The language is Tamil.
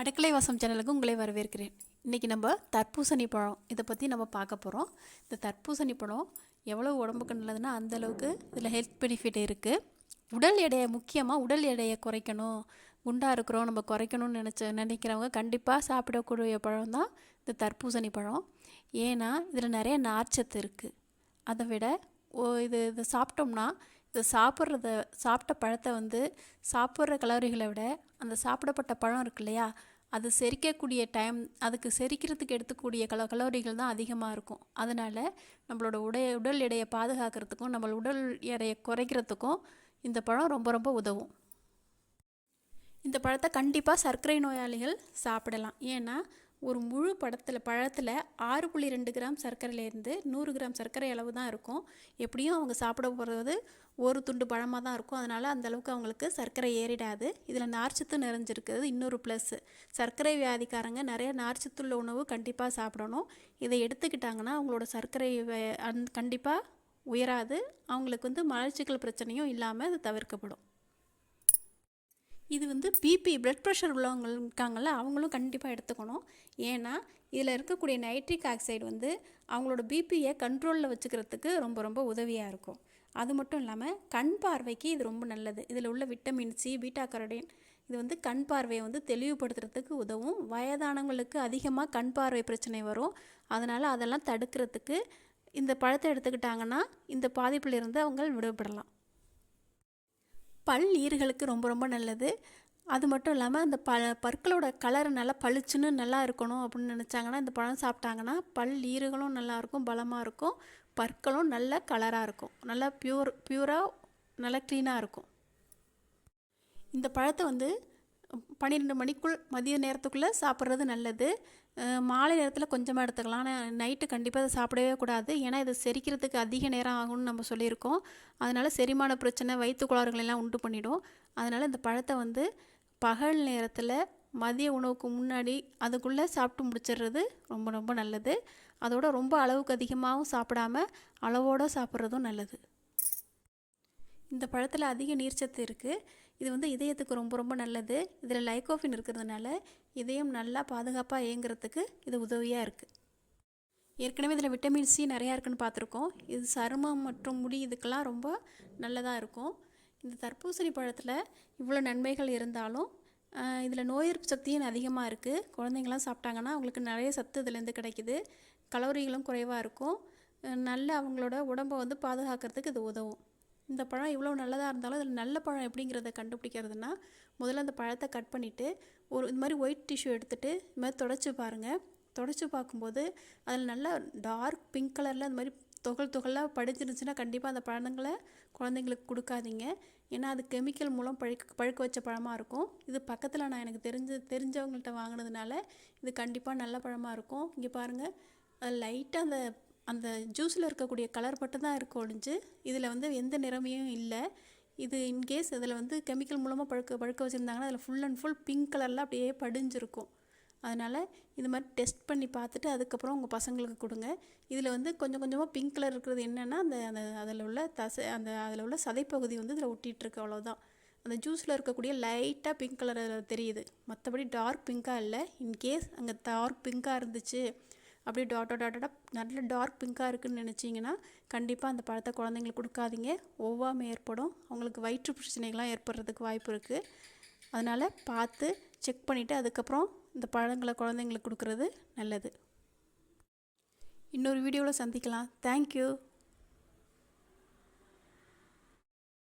அடுக்கலை வாசம் சேனலுக்கு உங்களை வரவேற்கிறேன். இன்றைக்கி நம்ம தர்பூசணி பழம் இதை பற்றி நம்ம பார்க்க போகிறோம் இந்த தர்பூசணி பழம் எவ்வளோ உடம்புக்கு நல்லதுன்னா அந்த அளவுக்கு இதில் ஹெல்த் பெனிஃபிட் இருக்குது உடல் எடையை முக்கியமாக உடல் எடையை குறைக்கணும். குண்டாக இருக்கிறோம் நம்ம குறைக்கணும்னு நினச்ச நினைக்கிறவங்க கண்டிப்பாக சாப்பிடக்கூடிய பழம் தான் இந்த தர்பூசணி பழம். ஏன்னா இதில் நிறைய நார்ச்சத்து இருக்குது அதை விட ஓ இது இது சாப்பிட்டோம்னா இந்த சாப்பிட்றத சாப்பிட்ட பழத்தை வந்து சாப்பிட்ற கலோரிகளை விட அந்த சாப்பிடப்பட்ட பழம் இருக்கு இல்லையா? அது செரிக்கக்கூடிய டைம் அதுக்கு செரிக்கிறதுக்கு எடுத்துக்கூடிய கல கலோரிகள் தான் அதிகமாக இருக்கும். அதனால் நம்மளோட உடைய உடல் எடையை பாதுகாக்கிறதுக்கும் நம்ம உடல் எடையை குறைக்கிறதுக்கும் இந்த பழம் ரொம்ப ரொம்ப உதவும். இந்த பழத்தை கண்டிப்பாக சர்க்கரை நோயாளிகள் சாப்பிடலாம். ஏன்னா ஒரு முழு படத்தில் பழத்தில் ஆறு புள்ளி ரெண்டு கிராம் சர்க்கரையிலேருந்து நூறு கிராம் சர்க்கரை அளவு தான் இருக்கும். எப்படியும் அவங்க சாப்பிட போகிறது ஒரு துண்டு பழமாக தான் இருக்கும். அதனால் அந்த அளவுக்கு அவங்களுக்கு சர்க்கரை ஏறிடாது. இதில் நார்ச்சத்து நிறைஞ்சிருக்கிறது இன்னொரு ப்ளஸ்ஸு சர்க்கரை வியாதிக்காரங்க நிறைய நார்ச்சத்துள்ள உணவு கண்டிப்பாக சாப்பிடணும். இதை எடுத்துக்கிட்டாங்கன்னா அவங்களோட சர்க்கரை அந் கண்டிப்பாக உயராது. அவங்களுக்கு வந்து மலர்ச்சிகள் பிரச்சனையும் இல்லாமல் அது தவிர்க்கப்படும். இது வந்து பிபி பிளட் ப்ரெஷர் உள்ளவங்க இருக்காங்கல்ல அவங்களும் கண்டிப்பாக எடுத்துக்கணும். ஏன்னா இதில் இருக்கக்கூடிய நைட்ரிக் ஆக்சைடு வந்து அவங்களோட பிபியை கண்ட்ரோலில் வச்சுக்கிறதுக்கு ரொம்ப ரொம்ப உதவியாக இருக்கும். அது மட்டும் இல்லாமல் கண் பார்வைக்கு இது ரொம்ப நல்லது. இதில் உள்ள விட்டமின் சி பீட்டா கரோடின் இது வந்து கண் பார்வையை வந்து தெளிவுபடுத்துறதுக்கு உதவும். வயதானவங்களுக்கு அதிகமாக கண் பார்வை பிரச்சனை வரும். அதனால் அதெல்லாம் தடுக்கிறதுக்கு இந்த பழத்தை எடுத்துக்கிட்டாங்கன்னா இந்த பாதிப்பிலிருந்து அவங்க விடுபடலாம். பல் ஈறுகளுக்கு ரொம்ப ரொம்ப நல்லது. அது மட்டும் இல்லாமல் அந்த ப பற்களோட கலர் நல்லா பளிச்சுன்னு நல்லா இருக்கணும் அப்படின்னு நினச்சாங்கன்னா இந்த பழம் சாப்பிட்டாங்கன்னா பல் ஈறுகளும் நல்லாயிருக்கும் பலமாக இருக்கும். பற்களும் நல்ல கலராக இருக்கும். நல்லா பியூர் பியூராக நல்லா க்ளீனாக இருக்கும். இந்த பழத்தை வந்து பன்னிரெண்டு மணிக்குள் மதிய நேரத்துக்குள்ளே சாப்பிட்றது நல்லது. மாலை நேரத்தில் கொஞ்சமாக எடுத்துக்கலாம். ஆனால் நைட்டு கண்டிப்பாக அதை சாப்பிடவே கூடாது. ஏன்னா இது செரிக்கிறதுக்கு அதிக நேரம் ஆகும்னு நம்ம சொல்லியிருக்கோம். அதனால் செரிமான பிரச்சனை வயிற்று கோளாறுகள் எல்லாம் உண்டு பண்ணிடும். அதனால் இந்த பழத்தை வந்து பகல் நேரத்தில் மதிய உணவுக்கு முன்னாடி அதுக்குள்ளே சாப்பிட்டு முடிச்சிடுறது ரொம்ப ரொம்ப நல்லது. அதோட ரொம்ப அளவுக்கு அதிகமாகவும் சாப்பிடாம அளவோடு சாப்பிட்றதும் நல்லது. இந்த பழத்தில் அதிக நீர்ச்சத்து இருக்குது இது வந்து இதயத்துக்கு ரொம்ப ரொம்ப நல்லது. இதில் லைகோஃபின் இருக்கிறதுனால இதயம் நல்லா பாதுகாப்பாக இயங்குறதுக்கு இது உதவியாக இருக்குது ஏற்கனவே இதில் விட்டமின் சி நிறையா இருக்குன்னு பார்த்துருக்கோம். இது சருமம் மற்றும் முடி இதுக்கெல்லாம் ரொம்ப நல்லதாக இருக்கும். இந்த தர்பூசணி பழத்தில் இவ்வளோ நன்மைகள் இருந்தாலும் இதில் நோய் எதிர்ப்பு சக்தியும் அதிகமாக இருக்குது குழந்தைங்களாம் சாப்பிட்டாங்கன்னா அவங்களுக்கு நிறைய சத்து இதுலேருந்து கிடைக்குது. கலோரிகளும் குறைவாக இருக்கும். நல்ல அவங்களோட உடம்பை வந்து பாதுகாக்கிறதுக்கு இது உதவும். இந்த பழம் இவ்வளோ நல்லதாக இருந்தாலும் அதில் நல்ல பழம் எப்படிங்கிறத கண்டுபிடிக்கிறதுனா முதல்ல அந்த பழத்தை கட் பண்ணிவிட்டு ஒரு இந்த மாதிரி ஒயிட் டிஷ்யூ எடுத்துகிட்டு இது மாதிரி தொடச்சி பாருங்கள் தொடச்சி பார்க்கும்போது அதில் நல்லா டார்க் பிங்க் கலரில் அந்த மாதிரி துகள் துகளாக படிஞ்சிருந்துச்சுன்னா கண்டிப்பாக அந்த பழங்களை குழந்தைங்களுக்கு கொடுக்காதீங்க. ஏன்னா அது கெமிக்கல் மூலம் பழுக்க பழுக்க வச்ச பழமாக இருக்கும். இது பக்கத்தில் நான் எனக்கு தெரிஞ்ச தெரிஞ்சவங்கள்ட்ட வாங்கினதுனால இது கண்டிப்பாக நல்ல பழமாக இருக்கும். இங்கே பாருங்கள் அது லைட்டாக அந்த அந்த ஜூஸில் இருக்கக்கூடிய கலர் மட்டும் தான் இருக்கும் ஒழிஞ்சு இதில் வந்து எந்த நிறமையும் இல்லை. இது இன்கேஸ் இதில் வந்து கெமிக்கல் மூலமாக பழுக்க பழுக்க வச்சுருந்தாங்கன்னா அதில் ஃபுல் அண்ட் ஃபுல் பிங்க் கலரில் அப்படியே படிஞ்சிருக்கும். அதனால் இது மாதிரி டெஸ்ட் பண்ணி பார்த்துட்டு அதுக்கப்புறம் உங்கள் பசங்களுக்கு கொடுங்க. இதில் வந்து கொஞ்சம் கொஞ்சமாக பிங்க் கலர் இருக்கிறது என்னென்னா அந்த அந்த அதில் உள்ள தசை அந்த அதில் உள்ள சதைப்பகுதி வந்து இதில் ஒட்டிகிட்ருக்கு அவ்வளோதான் அந்த ஜூஸில் இருக்கக்கூடிய லைட்டாக பிங்க் கலர் தெரியுது. மற்றபடி டார்க் பிங்காக இல்லை. இன்கேஸ் அங்கே டார்க் பிங்காக இருந்துச்சு அப்படியே டாட்டா டாட்டோட நல்ல டார்க் பிங்காக இருக்குன்னு நினச்சிங்கன்னா கண்டிப்பாக அந்த பழத்தை குழந்தைங்களுக்கு கொடுக்காதீங்க. ஒவ்வாமை ஏற்படும். அவங்களுக்கு வயிற்று பிரச்சனைகள்லாம் ஏற்படுறதுக்கு வாய்ப்பு இருக்குது அதனால் பார்த்து செக் பண்ணிவிட்டு அதுக்கப்புறம் இந்த பழங்களை குழந்தைங்களுக்கு கொடுக்குறது நல்லது. இன்னொரு வீடியோவில் சந்திக்கலாம். தேங்க்யூ